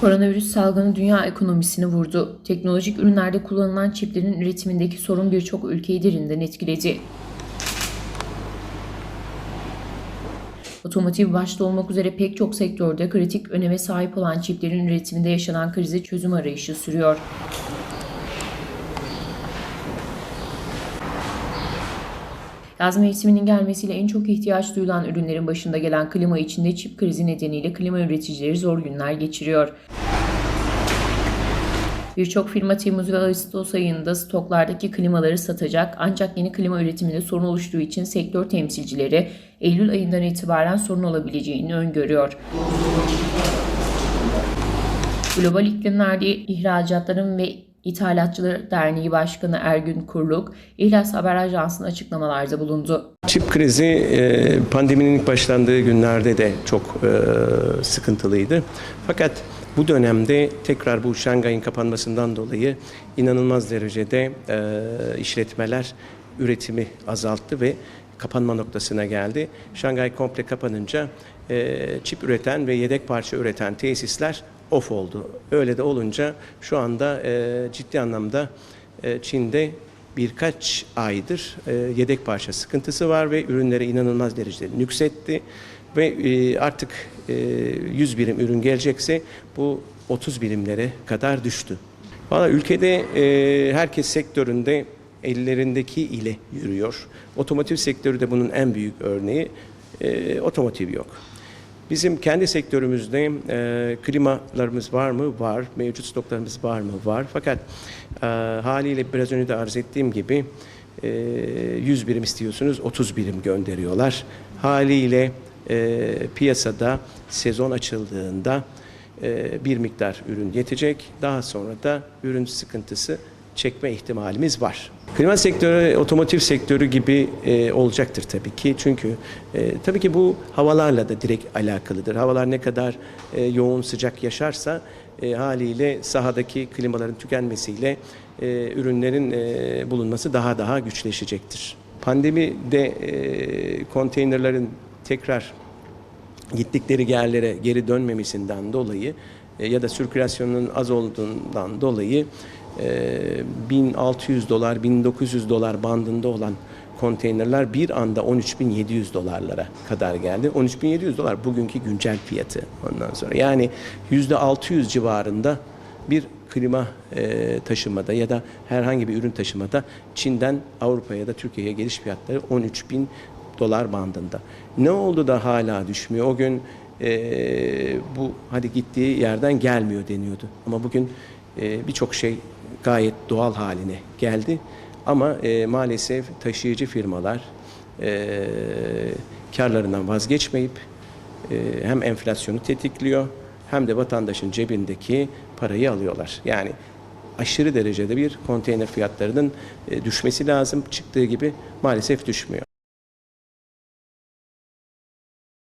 Koronavirüs salgını dünya ekonomisini vurdu. Teknolojik ürünlerde kullanılan çiplerin üretimindeki sorun birçok ülkeyi derinden etkiledi. Otomotiv başta olmak üzere pek çok sektörde kritik öneme sahip olan çiplerin üretiminde yaşanan krize çözüm arayışı sürüyor. Yaz mevsiminin gelmesiyle en çok ihtiyaç duyulan ürünlerin başında gelen klima içinde çip krizi nedeniyle klima üreticileri zor günler geçiriyor. Birçok firma Temmuz ve Ağustos ayında stoklardaki klimaları satacak ancak yeni klima üretiminde sorun oluştuğu için sektör temsilcileri Eylül ayından itibaren sorun olabileceğini öngörüyor. Global İklimlerde İhracatların ve İthalatçılar Derneği Başkanı Ergün Kurluk, İhlas Haber Ajansı'na açıklamalarda bulundu. Çip krizi e, pandeminin ilk başlandığı günlerde de çok e, sıkıntılıydı. Fakat bu dönemde tekrar bu Şangay'ın kapanmasından dolayı inanılmaz derecede e, işletmeler üretimi azalttı ve kapanma noktasına geldi. Şangay komple kapanınca çip üreten ve yedek parça üreten tesisler off oldu. Öyle de olunca şu anda e, ciddi anlamda e, Çin'de birkaç aydır e, yedek parça sıkıntısı var ve ürünlere inanılmaz derecede nüksetti ve e, artık e, 100 birim ürün gelecekse bu 30 birimlere kadar düştü. Valla ülkede e, herkes sektöründe ellerindeki ile yürüyor. Otomotiv sektörü de bunun en büyük örneği. E, otomotiv yok. Bizim kendi sektörümüzde e, klimalarımız var mı? Var. Mevcut stoklarımız var mı? Var. Fakat e, haliyle biraz önce de arz ettiğim gibi e, 100 birim istiyorsunuz, 30 birim gönderiyorlar. Haliyle e, piyasada sezon açıldığında e, bir miktar ürün yetecek. Daha sonra da ürün sıkıntısı çekme ihtimalimiz var. Klima sektörü, otomotiv sektörü gibi e, olacaktır tabii ki. Çünkü e, tabii ki bu havalarla da direkt alakalıdır. Havalar ne kadar e, yoğun sıcak yaşarsa e, haliyle sahadaki klimaların tükenmesiyle e, ürünlerin e, bulunması daha daha güçleşecektir. Pandemide e, konteynerlerin tekrar gittikleri yerlere geri dönmemesinden dolayı e, ya da sirkülasyonun az olduğundan dolayı 1600 dolar, 1900 dolar bandında olan konteynerler bir anda 13.700 dolarlara kadar geldi. 13.700 dolar bugünkü güncel fiyatı ondan sonra. Yani %600 civarında bir klima e, taşımada ya da herhangi bir ürün taşımada Çin'den Avrupa'ya ya da Türkiye'ye geliş fiyatları 13 bin dolar bandında. Ne oldu da hala düşmüyor? O gün e, bu hadi gittiği yerden gelmiyor deniyordu. Ama bugün e, birçok şey gayet doğal haline geldi. Ama e, maalesef taşıyıcı firmalar e, karlarından vazgeçmeyip e, hem enflasyonu tetikliyor hem de vatandaşın cebindeki parayı alıyorlar. Yani aşırı derecede bir konteyner fiyatlarının e, düşmesi lazım. Çıktığı gibi maalesef düşmüyor.